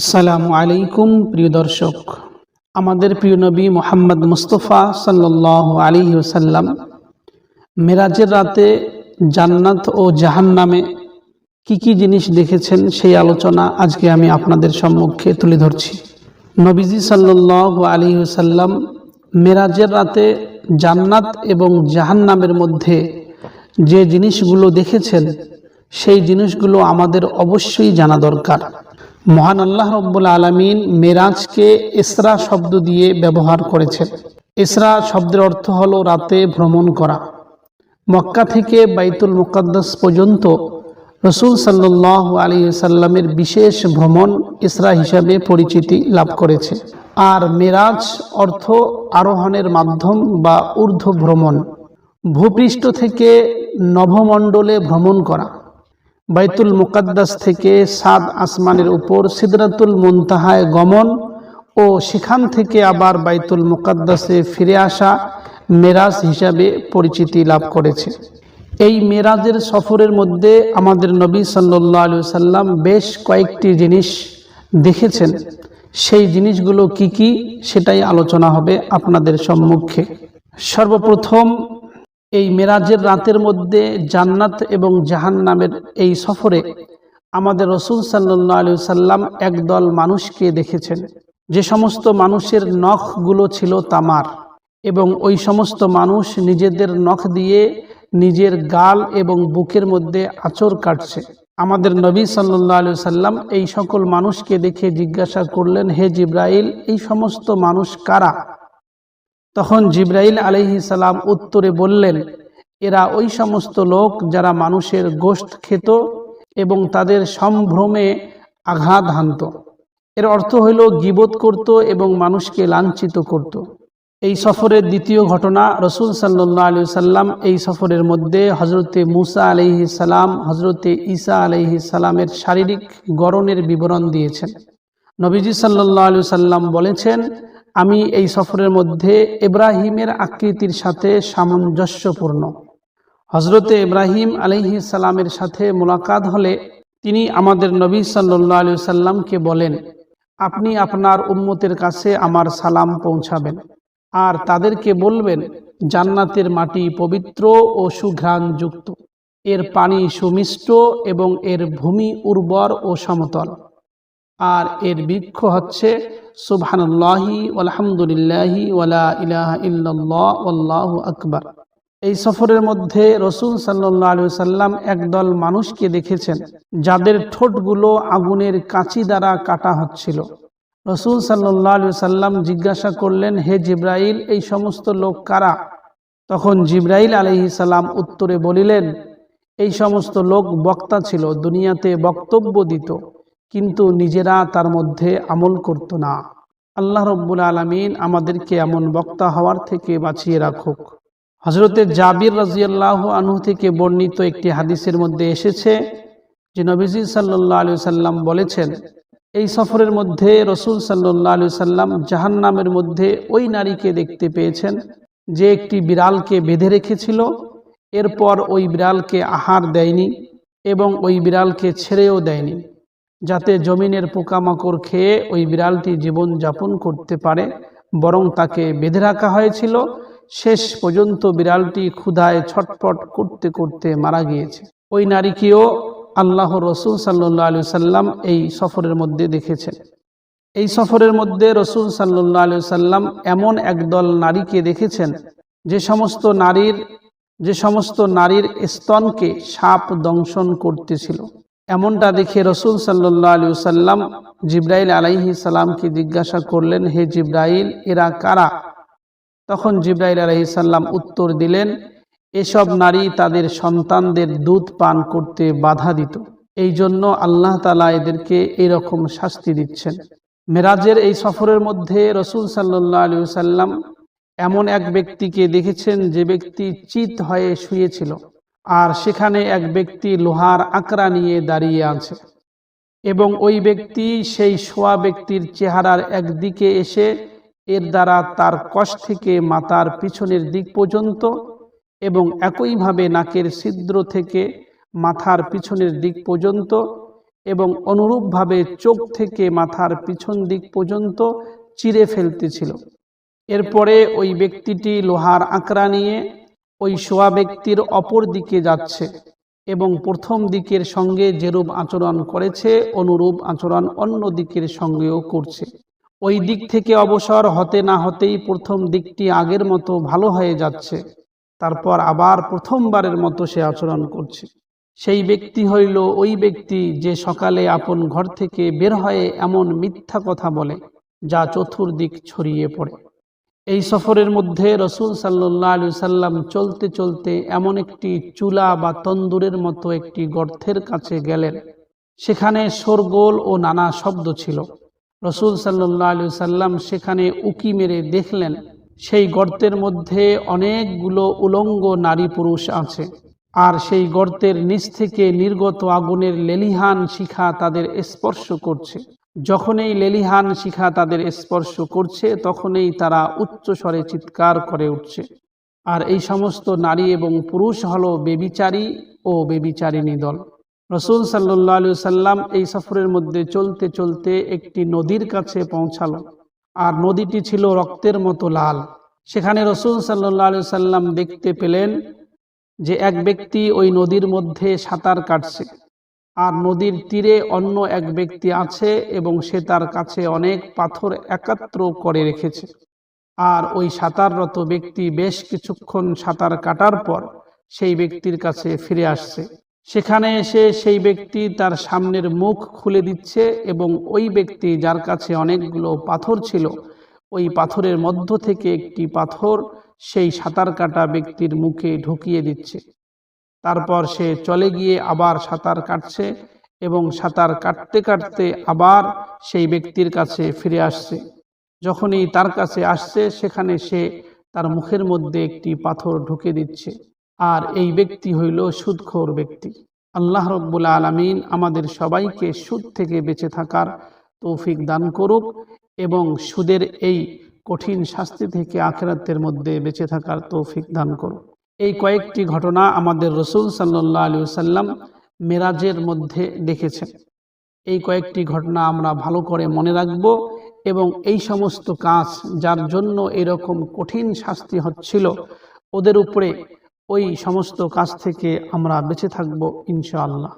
আসসালামু আলাইকুম, প্রিয় দর্শক। আমাদের প্রিয় নবী মোহাম্মদ মুস্তফা সাল্লাহ আলী ওসাল্লাম মেরাজের রাতে জান্নাত ও জাহান নামে কী কী জিনিস দেখেছেন সেই আলোচনা আজকে আমি আপনাদের সম্মুখে তুলে ধরছি। নবীজি সাল্লাহ আলী ওসাল্লাম মেরাজের রাতে জান্নাত এবং জাহান নামের মধ্যে যে জিনিসগুলো দেখেছেন, সেই জিনিসগুলো আমাদের অবশ্যই জানা দরকার। মহান আল্লাহ রব্বুল আলমিন মেরাজকে ইসরা শব্দ দিয়ে ব্যবহার করেছেন। ইসরা শব্দের অর্থ হলো রাতে ভ্রমণ করা। মক্কা থেকে বাইতুল মুকাদ্দাস পর্যন্ত রসুল সাল্লাহ আলী সাল্লামের বিশেষ ভ্রমণ ইসরা হিসাবে পরিচিতি লাভ করেছে। আর মেরাজ অর্থ আরোহণের মাধ্যম বা ঊর্ধ্ব ভ্রমণ ভূপৃষ্ঠ থেকে নভমণ্ডলে ভ্রমণ করা। বাইতুল মুকাদ্দাস থেকে সাদ আসমানের উপর সিদরাতুল মুনতাহায় গমন ও সেখান থেকে আবার বাইতুল মুকাদ্দাসে ফিরে আসা মেরাজ হিসাবে পরিচিতি লাভ করেছে। এই মেরাজের সফরের মধ্যে আমাদের নবী সাল্লাহ আলু সাল্লাম বেশ কয়েকটি জিনিস দেখেছেন। সেই জিনিসগুলো কি কি সেটাই আলোচনা হবে আপনাদের সম্মুখে। সর্বপ্রথম এই মেরাজের রাতের মধ্যে জান্নাত এবং জাহান নামের এই সফরে আমাদের রসুল সাল্লাহ আলু সাল্লাম একদল মানুষকে দেখেছেন। যে সমস্ত মানুষের নখগুলো ছিল তামার এবং ওই সমস্ত মানুষ নিজেদের নখ দিয়ে নিজের গাল এবং বুকের মধ্যে আচর কাটছে। আমাদের নবী সাল্লাহ আলু সাল্লাম এই সকল মানুষকে দেখে জিজ্ঞাসা করলেন, হে জিব্রাইল, এই সমস্ত মানুষ কারা? তখন জিব্রাইল আলহি উত্তরে বললেন, এরা ওই সমস্ত লোক যারা মানুষের গোষ্ঠ খেত এবং তাদের সম্ভ্রমে আঘাত হানত এর অর্থ হইল গিবোধ করত এবং মানুষকে লাঞ্ছিত করত। এই সফরের দ্বিতীয় ঘটনা, রসুল সাল্লাহ আলু সাল্লাম এই সফরের মধ্যে হজরতে মুসা আলহি সালাম হজরতে ঈসা আলহি সালামের শারীরিক গড়নের বিবরণ দিয়েছেন নবীজি সাল্লাহ আলু সাল্লাম বলেছেন আমি এই সফরের মধ্যে ইব্রাহিমের আকৃতির সাথে সামঞ্জস্যপূর্ণ। হজরতে ইব্রাহিম আলহি সালামের সাথে মোলাকাত হলে তিনি আমাদের নবী সাল্লাহ আলু সাল্লামকে বলেন, আপনি আপনার উম্মতের কাছে আমার সালাম পৌঁছাবেন আর তাদেরকে বলবেন, জান্নাতের মাটি পবিত্র ও সুঘ্রাণযুক্ত। এর পানি সুমিষ্ট এবং এর ভূমি উর্বর ও সমতল। আর এর বৃক্ষ হচ্ছে সুবহানাল্লাহি আলহামদুলিল্লাহি ওয়ালা ইলাহা ইল্লাল্লাহ আল্লাহ আকবার। এই সফরের মধ্যে রসুল সাল্লাহ আলু সাল্লাম একদল মানুষকে দেখেছেন, যাদের ঠোঁটগুলো আগুনের কাঁচি দ্বারা কাটা হচ্ছিল। রসুল সাল্লাহ আলু সাল্লাম জিজ্ঞাসা করলেন, হে জিব্রাইল, এই সমস্ত লোক কারা? তখন জিব্রাইল আলহি সাল্লাম উত্তরে বলিলেন, এই সমস্ত লোক বক্তা ছিল, দুনিয়াতে বক্তব্য দিত। কিন্তু নিজেরা তার মধ্যে আমল করত না। আল্লাহ রব্বুল আলমিন আমাদেরকে এমন বক্তা হওয়ার থেকে বাঁচিয়ে রাখুক। হজরতে জাবির রাজিয়াল্লাহ আনহু থেকে বর্ণিত একটি হাদিসের মধ্যে এসেছে যে নবীজি সাল্লাহ আলু সাল্লাম বলেছেন, এই সফরের মধ্যে রসুল সাল্লাহ আলু সাল্লাম জাহান্নামের মধ্যে ওই নারীকে দেখতে পেয়েছেন যে একটি বিড়ালকে বেঁধে রেখেছিল, এরপর ওই বিড়ালকে আহার দেয়নি এবং ওই বিড়ালকে ছেড়েও দেয়নি। যাতে জমিনের পোকামাকড় খেয়ে ওই বিড়ালটি জীবন যাপন করতে পারে, বরং তাকে বেঁধে রাখা হয়েছিল। শেষ পর্যন্ত বিড়ালটি ক্ষুধায় ছটপট করতে করতে মারা গিয়েছে। ওই নারীকেও আল্লাহ রসুল সাল্লাহ আলু সাল্লাম এই সফরের মধ্যে দেখেছেন। এই সফরের মধ্যে রসুল সাল্লাহ আলু সাল্লাম এমন একদল নারীকে দেখেছেন, যে সমস্ত নারীর, যে সমস্ত নারীর স্তনকে সাপ দংশন করতেছিল। এমনটা দেখে রসুল সাল্লাহ আলু সাল্লাম জিব্রাইল আলাইহি সাল্লামকে জিজ্ঞাসা করলেন, হে জিব্রাইল, এরা কারা? তখন জিব্রাইল আলহিসাল্লাম উত্তর দিলেন, এসব নারী তাদের সন্তানদের দুধ পান করতে বাধা দিত। এই জন্য আল্লাহ তালা এদেরকে এরকম শাস্তি দিচ্ছেন। মেরাজের এই সফরের মধ্যে রসুল সাল্লাহ আলু সাল্লাম এমন এক ব্যক্তিকে দেখেছেন যে ব্যক্তি চিত হয়ে শুয়েছিল। আর সেখানে এক ব্যক্তি লোহার আকড়া নিয়ে দাঁড়িয়ে আছে এবং ওই ব্যক্তি সেই শোয়া ব্যক্তির চেহারার একদিকে এসে এর দ্বারা তার কষ থেকে মাথার পিছনের দিক পর্যন্ত এবং একইভাবে নাকের ছিদ্র থেকে মাথার পিছনের দিক পর্যন্ত এবং অনুরূপভাবে চোখ থেকে মাথার পিছন দিক পর্যন্ত চিরে ফেলতেছিল। এরপরে ওই ব্যক্তিটি লোহার আঁকড়া নিয়ে ওই শোয়া ব্যক্তির অপর দিকে যাচ্ছে এবং প্রথম দিকের সঙ্গে যেরূপ আচরণ করেছে, অনুরূপ আচরণ অন্য দিকের সঙ্গেও করছে। ওই দিক থেকে অবসর হতে না হতেই প্রথম দিকটি আগের মতো ভালো হয়ে যাচ্ছে। তারপর আবার প্রথমবারের মতো সে আচরণ করছে। সেই ব্যক্তি হইল ওই ব্যক্তি যে সকালে আপন ঘর থেকে বের হয়ে এমন মিথ্যা কথা বলে, যা চতুর্দিক ছড়িয়ে পড়ে। এই সফরের মধ্যে রসুল সাল্লাহ আলু সাল্লাম চলতে চলতে এমন একটি চুলা বা তন্দুরের মতো একটি গর্তের কাছে গেলেন। সেখানে শোরগোল ও নানা শব্দ ছিল। রসুল সাল্লাহ আলু সাল্লাম সেখানে উকি মেরে দেখলেন, সেই গর্তের মধ্যে অনেকগুলো উলঙ্গ নারী পুরুষ আছে। আর সেই গর্তের নিচ থেকে নির্গত আগুনের লেলিহান শিখা তাদের স্পর্শ করছে। যখন এই লেলিহান শিখা তাদের স্পর্শ করছে, তখনই তারা উচ্চ স্বরে চিৎকার করে উঠছে। আর এই সমস্ত নারী এবং পুরুষ হলো বেবিচারী ও বেবিচারিণী দল। রসুল সাল্লাহ আলু সাল্লাম এই সফরের মধ্যে চলতে চলতে একটি নদীর কাছে পৌঁছালো। আর নদীটি ছিল রক্তের মতো লাল। সেখানে রসুল সাল্লাহ আলু সাল্লাম দেখতে পেলেন যে এক ব্যক্তি ওই নদীর মধ্যে সাঁতার কাটছে। আর নদীর তীরে অন্য এক ব্যক্তি আছে এবং সে তার কাছে অনেক পাথর একাত্র করে রেখেছে। আর ওই সাঁতাররত ব্যক্তি বেশ কিছুক্ষণ সাঁতার কাটার পর সেই ব্যক্তির কাছে ফিরে আসছে। সেখানে এসে সেই ব্যক্তি তার সামনের মুখ খুলে দিচ্ছে এবং ওই ব্যক্তি যার কাছে অনেকগুলো পাথর ছিল, ওই পাথরের মধ্য থেকে একটি পাথর সেই সাঁতার কাটা ব্যক্তির মুখে ঢুকিয়ে দিচ্ছে। তারপর সে চলে গিয়ে আবার সাঁতার কাটছে এবং সাঁতার কাটতে কাটতে আবার সেই ব্যক্তির কাছে ফিরে আসছে। যখনই তার কাছে আসছে, সেখানে সে তার মুখের মধ্যে একটি পাথর ঢুকে দিচ্ছে। আর এই ব্যক্তি হইল সুদখোর ব্যক্তি। আল্লাহ রব্বুল আলমিন আমাদের সবাইকে সুদ থেকে বেঁচে থাকার তৌফিক দান করুক এবং সুদের এই কঠিন শাস্তি থেকে আখেরাতের মধ্যে বেঁচে থাকার তৌফিক দান করুক। এই কয়েকটি ঘটনা আমাদের রসুল সাল্লাহ আলী সাল্লাম মেরাজের মধ্যে দেখেছেন। এই কয়েকটি ঘটনা আমরা ভালো করে মনে রাখব এবং এই সমস্ত কাজ যার জন্য এরকম কঠিন শাস্তি হচ্ছিল, ওদের উপরে ওই সমস্ত কাজ থেকে আমরা বেঁচে থাকব ইনশাআল্লাহ।